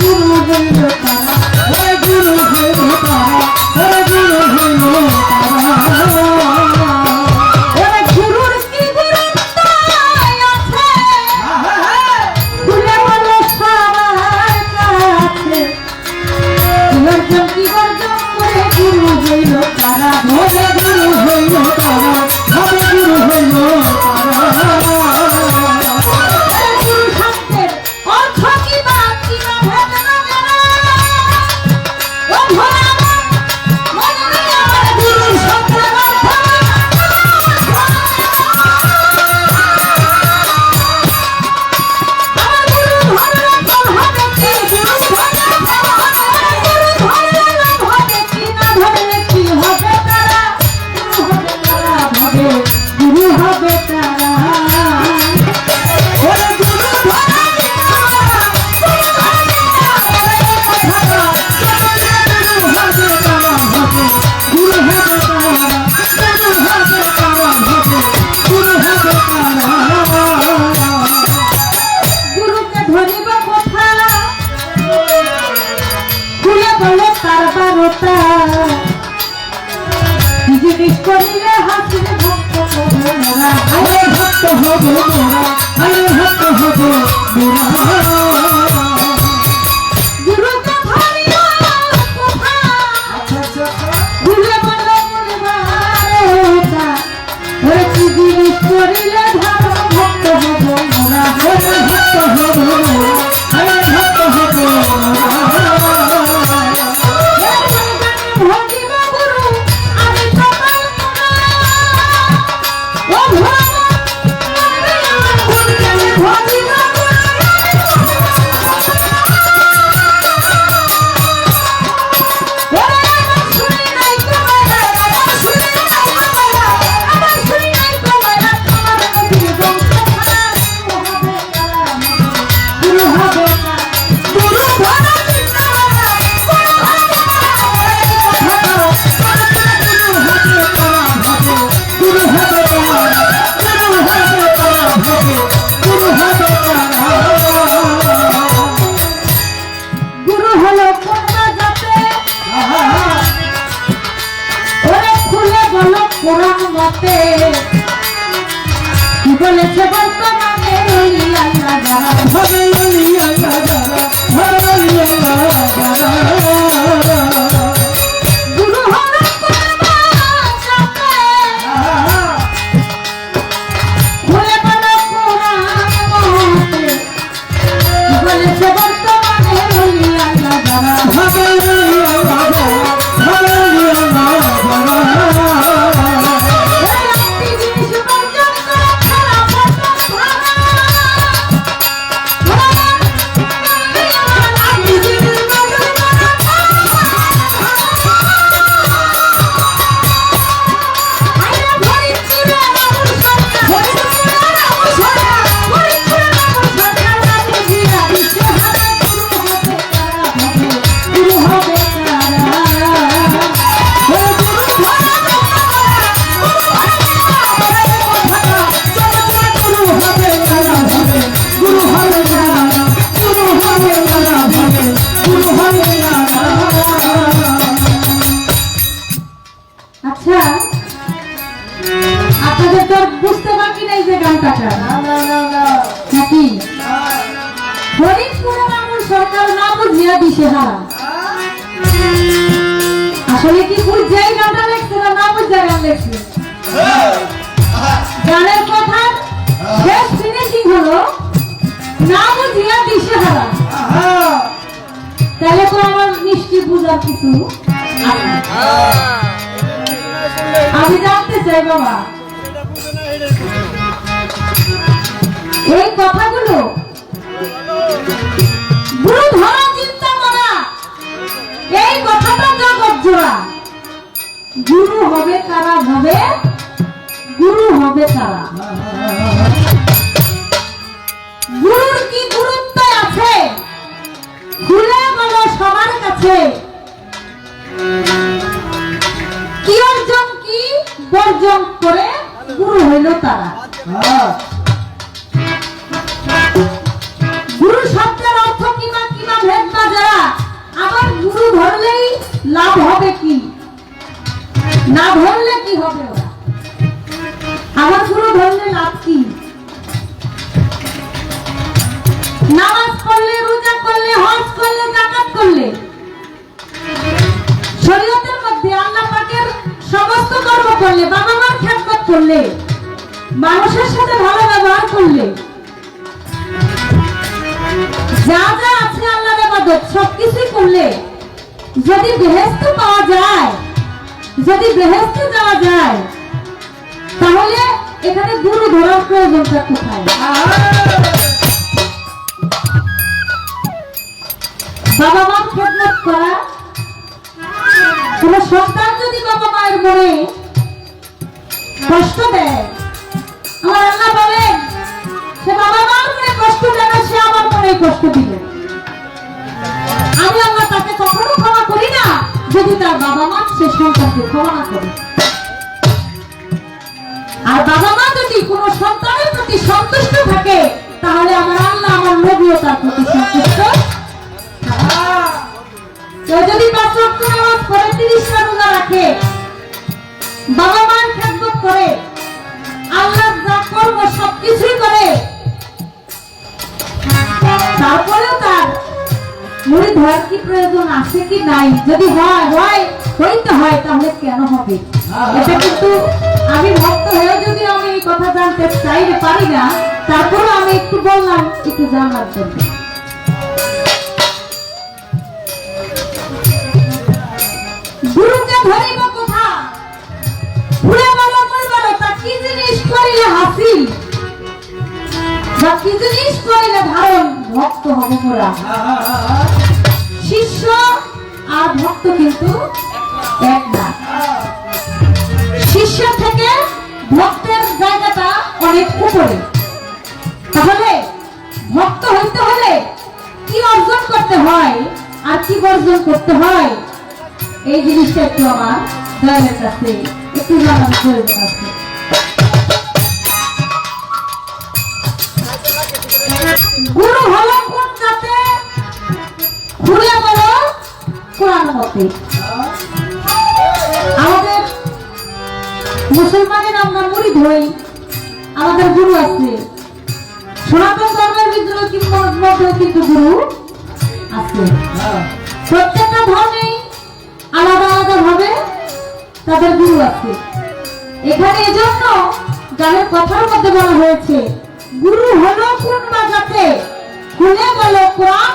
জীবনের Thank you. i'm hugging you আসলে কি বুঝাই গানটা লেখছে না না বুঝাই গান লেখছে? গানের কথার শেষ ফিনিশিং হলো না বুঝিয়া দিশেহারা তাহলে তো আমার নিশ্চয় বুঝার কিছু আমি জানতে চাই বাবা। এই কথাগুলো বুধ হয় এই কথাটা জগৎ জোড়া গুরু হবে কারা ভাবে, গুরু হবে কারা গুরুর কি গুরুত্ব আছে? খুলে বলো সবার কাছে। কি অর্জন, কি বর্জন করে গুরু হইল তারা। গুরু শব্দের অর্থ কিমা কিমা, ভেদ বাজারা ধরলেই লাভ হবে কি? না ধরলে কি হবে ওরা? আমার গুরু ধরলে লাভ কি? নামাজ পড়লে, রোজা করলে, হজ করলে, জাকাত করলে, শরীয়তের মধ্যে আল্লাহ পাকের সমস্ত কর্ম করলে বাবা মার খেদমত করলে, মানুষের সাথে ভালো ব্যবহার করলে, যা যা আছে আল্লাহর ইবাদত সবকিছুই করলে যদি বেহেস্ত পাওয়া যায়, যদি বেহেস্তে যাওয়া যায়, তাহলে এখানে গুরু ধরার প্রয়োজনটা কোথায়? বাবা মার খেদমত করা, কোন সন্তান যদি বাবা মায়ের মনে কষ্ট দেয়, আমার আল্লাহ বলেন, সে বাবা মার মনে কষ্ট দেবে সে আমার মনে কষ্ট দিবে। আমি আল্লাহ তাকে কখনো ক্ষমা করি না, যদি তার বাবা মা সে সন্তানকে ক্ষমা করে। আর বাবা মা যদি কোনো সন্তানের প্রতি সন্তুষ্ট থাকে, তাহলে আমার আল্লাহ আমার নবীও তার প্রতি সন্তুষ্ট। কেউ যদি পাঁচ ওয়াক্ত নামাজ পড়ে তিরিশটা রোজা রাখে, বাবা মার খেদমত করে মুড়ি ধরার কি প্রয়োজন আছে কি নাই? যদি হয় হয়, হইতে হয়, তাহলে কেন হবে? এটা কিন্তু আমি ভক্ত হয়েও যদি আমি এই কথা জানতে চাইতে পারি না তারপরে আমি একটু বললাম, একটু জানার জন্য। হাসিল? বা কি জিনিস করিলে ধারণ? ভক্ত হব মোরা শিষ্য আর ভক্ত কিন্তু এক না। শিষ্য থেকে ভক্তের জায়গাটা অনেক উপরে। তাহলে ভক্ত হইতে হলে কি অর্জন করতে হয় আর কি বর্জন করতে হয়? এই জিনিসটা একটু আমার দয়ালের কাছে একটু জানার প্রয়োজন আছে। গুরু হলো কোন জাতে মতে আমাদের আমরা মুড়ি আমাদের গুরু আছে। সনাতন ধর্মের ভিতরে মধ্যে কিন্তু গুরু আছে। প্রত্যেকটা ধর্মেই আলাদা আলাদা ভাবে তাদের গুরু আছে। এখানে এজন্য গানের কথার মধ্যে বলা হয়েছে, গুরু হলো কোন বাজাতে? খুলে বলো কোরআন